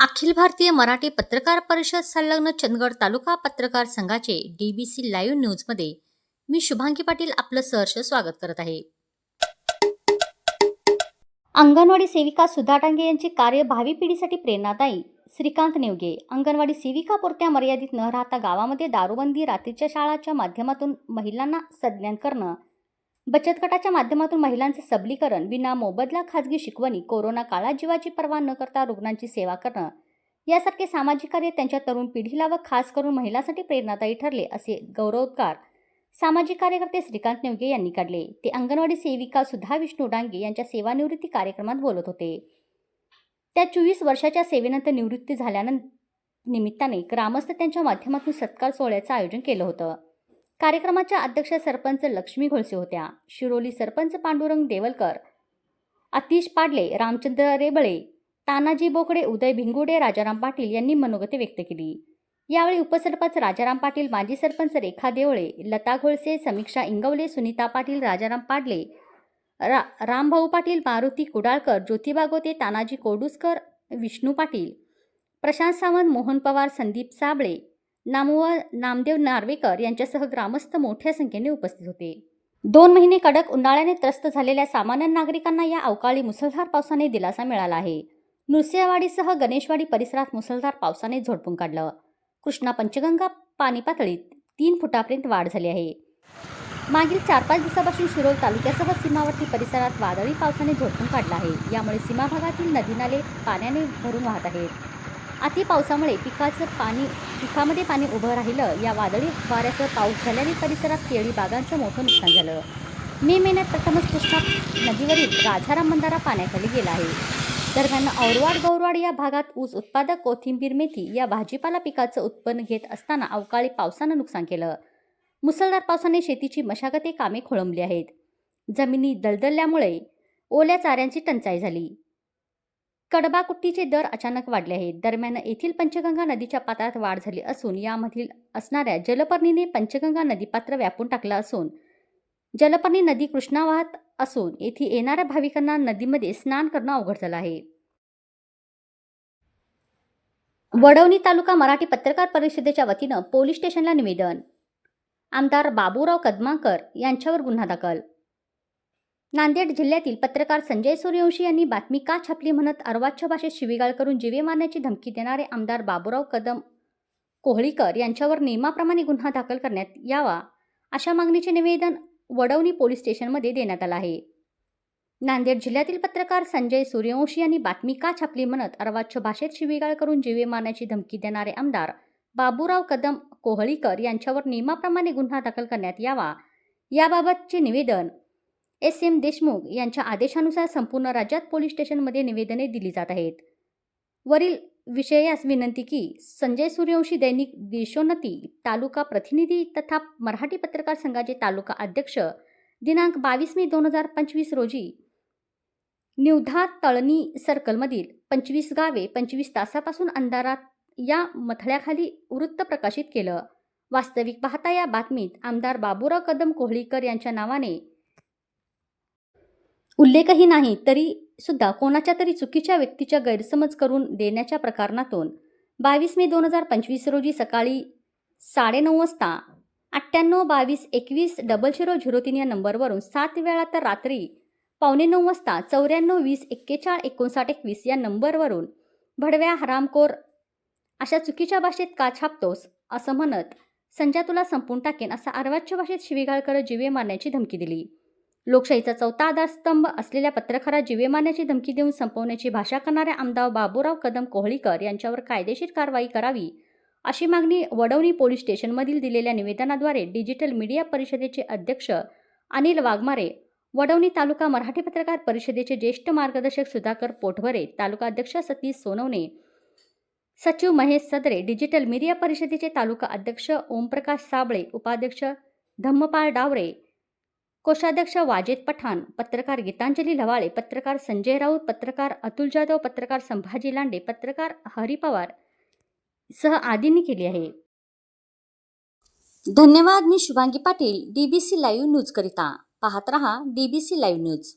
अखिल भारतीय मराठी पत्रकार परिषद संलग्न चंदगड तालुका पत्रकार संघाचे डीबीसी लाईव्ह न्यूजमध्ये मी शुभांगी पाटील आपलं सहर्ष स्वागत करत आहे. अंगणवाडी सेविका सुधा डांगे यांचे कार्य भावी पिढीसाठी प्रेरणादायी. श्रीकांत नेवगे अंगणवाडी सेविका पुरत्या मर्यादित न राहता गावामध्ये दारूबंदी रात्रीच्या शाळाच्या माध्यमातून महिलांना सज्ञान करणं बचत गटाच्या माध्यमातून महिलांचे सबलीकरण विना मोबदला खाजगी शिकवणी कोरोना काळात जीवाची पर्वा न करता रुग्णांची सेवा करणं यासारखे सामाजिक कार्य त्यांच्या तरुण पिढीला व खास करून महिलांसाठी प्रेरणादायी ठरले असे गौरवोद्गार सामाजिक कार्यकर्ते श्रीकांत नेवगे यांनी काढले. ते अंगणवाडी सेविका सुधा विष्णू डांगे यांच्या सेवानिवृत्ती कार्यक्रमात बोलत होते. त्या चोवीस वर्षाच्या सेवेनंतर निवृत्ती झाल्यानंतर निमित्ताने ग्रामस्थ त्यांच्या माध्यमातून सत्कार सोहळ्याचं आयोजन केलं होतं. कार्यक्रमाच्या अध्यक्ष सरपंच लक्ष्मी घोळसे होत्या. शिरोली सरपंच पांडुरंग देवलकर अतिश पाडले रामचंद्र रेबळे तानाजी बोकडे उदय भिंगुडे राजाराम पाटील यांनी मनोगते व्यक्त केली. यावेळी उपसरपंच राजाराम पाटील माजी सरपंच रेखा देवळे लता घोळसे समीक्षा इंगवले सुनीता पाटील राजाराम पाडले रा रामभाऊ पाटील मारुती कुडाळकर ज्योतिबा गोते तानाजी कोडुसकर विष्णू पाटील प्रशांत सावंत मोहन पवार संदीप साबळे नामव नामदेव नार्वेकर यांच्यासह ग्रामस्थ मोठ्या संख्येने उपस्थित होते. दोन महिने कडक उन्हाळ्याने त्रस्त झालेल्या सामान्य नागरिकांना या अवकाळी मुसळधार पावसाने दिलासा मिळाला आहे. नृसिंहवाडीसह गणेशवाडी परिसरात मुसळधार पावसाने झोडपून काढलं. कृष्णा पंचगंगा पाणी पातळीत तीन फुटापर्यंत वाढ झाली आहे. मागील चार पाच दिवसापासून शिरोळ तालुक्यासह सीमावर्ती परिसरात वादळी पावसाने झोडपून काढला आहे. यामुळे सीमाभागातील नदी नाले पाण्याने भरून वाहत आहेत. अति पावसामुळे पिकाचं पाणी पिकामध्ये पाणी उभं राहिलं. या वादळी वाऱ्यासह पाऊस झाल्याने परिसरात केळी बागांचं मोठं नुकसान झालं. मे महिन्यात प्रथमच कृष्णा नदीवरील राजाराम मंदारा पाण्याखाली गेला आहे. दरम्यान औरवाड गौरवाड या भागात ऊस उत्पादक कोथिंबीर मेथी या भाजीपाला पिकाचं उत्पन्न घेत असताना अवकाळी पावसानं नुकसान केलं. मुसळधार पावसाने शेतीची मशागती कामे खोळंबली आहेत. जमिनी दलदलल्यामुळे ओल्या चाऱ्यांची टंचाई झाली. कडबाकुट्टीचे दर अचानक वाढले आहेत. दरम्यान येथील पंचगंगा नदीच्या पात्रात वाढ झाली असून यामधील असणाऱ्या जलपर्णीने पंचगंगा नदीपात्र व्यापून टाकलं असून जलपर्णी नदी कृष्णा वाहत असून येथे येणाऱ्या भाविकांना नदीमध्ये स्नान करणं अवघड झालं आहे. वडवणी तालुका मराठी पत्रकार परिषदेच्या वतीनं पोलीस स्टेशनला निवेदन. आमदार बाबूराव कदमाकर यांच्यावर गुन्हा दाखल नांदेड जिल्ह्यातील पत्रकार संजय सूर्यवंशी यांनी बातमी का छापली म्हणत अर्वाच्य भाषेत शिवीगाळ करून जीवे मारण्याची धमकी देणारे आमदार बाबूराव कदम कोहळीकर यांच्यावर नियमाप्रमाणे गुन्हा दाखल करण्यात यावा अशा मागणीचे निवेदन वडवणी पोलीस स्टेशनमध्ये देण्यात आलं आहे. नांदेड जिल्ह्यातील पत्रकार संजय सूर्यवंशी यांनी बातमी का छापली म्हणत अर्वाच्य भाषेत शिवीगाळ करून जीवे मारण्याची धमकी देणारे आमदार बाबूराव कदम कोहळीकर यांच्यावर नियमाप्रमाणे गुन्हा दाखल करण्यात यावा याबाबतचे निवेदन एस एम देशमुख यांच्या आदेशानुसार संपूर्ण राज्यात पोलीस स्टेशनमध्ये निवेदने दिली जात आहेत. वरील विषयास विनंती की संजय सूर्यवंशी दैनिक देशोन्नती तालुका प्रतिनिधी तथा मराठी पत्रकार संघाचे तालुका अध्यक्ष दिनांक बावीस मे दोन हजार पंचवीस रोजी निवधा तळणी सर्कलमधील पंचवीस गावे पंचवीस तासापासून अंधारात या मथळ्याखाली वृत्त प्रकाशित केलं. वास्तविक पाहता या बातमीत आमदार बाबूराव कदम कोहळीकर यांच्या नावाने उल्लेखही नाही तरी सुद्धा कोणाच्या तरी चुकीच्या व्यक्तीच्या गैरसमज करून देण्याच्या प्रकरणातून बावीस मे दोन हजार पंचवीस रोजी सकाळी साडेनऊ वाजता अठ्ठ्याण्णव बावीस एकवीस डबल झिरो झिरो तीन या नंबरवरून सात वेळा तर रात्री पावणे नऊ वाजता चौऱ्याण्णव वीस एक्केचाळ एकोणसाठ एकवीस या नंबरवरून भडव्या हरामखोर अशा चुकीच्या भाषेत का छापतोस असं म्हणत संजय तुला संपून टाकेन असा अर्वाच्य भाषेत शिवीगाळ करत जीवे मारण्याची धमकी दिली. लोकशाहीचा चौथा आधारस्तंभ असलेल्या पत्रकारात जीवेमान्याची धमकी देऊन संपवण्याची भाषा करणाऱ्या आमदार बाबूराव कदम कोहळीकर यांच्यावर कायदेशीर कारवाई करावी अशी मागणी वडवणी पोलीस स्टेशनमधील दिलेल्या निवेदनाद्वारे डिजिटल मीडिया परिषदेचे अध्यक्ष अनिल वाघमारे वडवणी तालुका मराठी पत्रकार परिषदेचे ज्येष्ठ मार्गदर्शक सुधाकर पोटभरे तालुका अध्यक्ष सतीश सोनवणे सचिव महेश सदरे डिजिटल मीडिया परिषदेचे तालुका अध्यक्ष ओमप्रकाश साबळे उपाध्यक्ष धम्मपाळ डावरे कोषाध्यक्ष वाजेद पठाण पत्रकार गीतांजली लवाळे पत्रकार संजय राऊत पत्रकार अतुल जाधव पत्रकार संभाजी लांडे पत्रकार हरी पवार सह आदींनी केली आहे. धन्यवाद मी Shubhangi Patil DBC live news करिता. पाहत रहा डीबीसी लाईव्ह न्यूज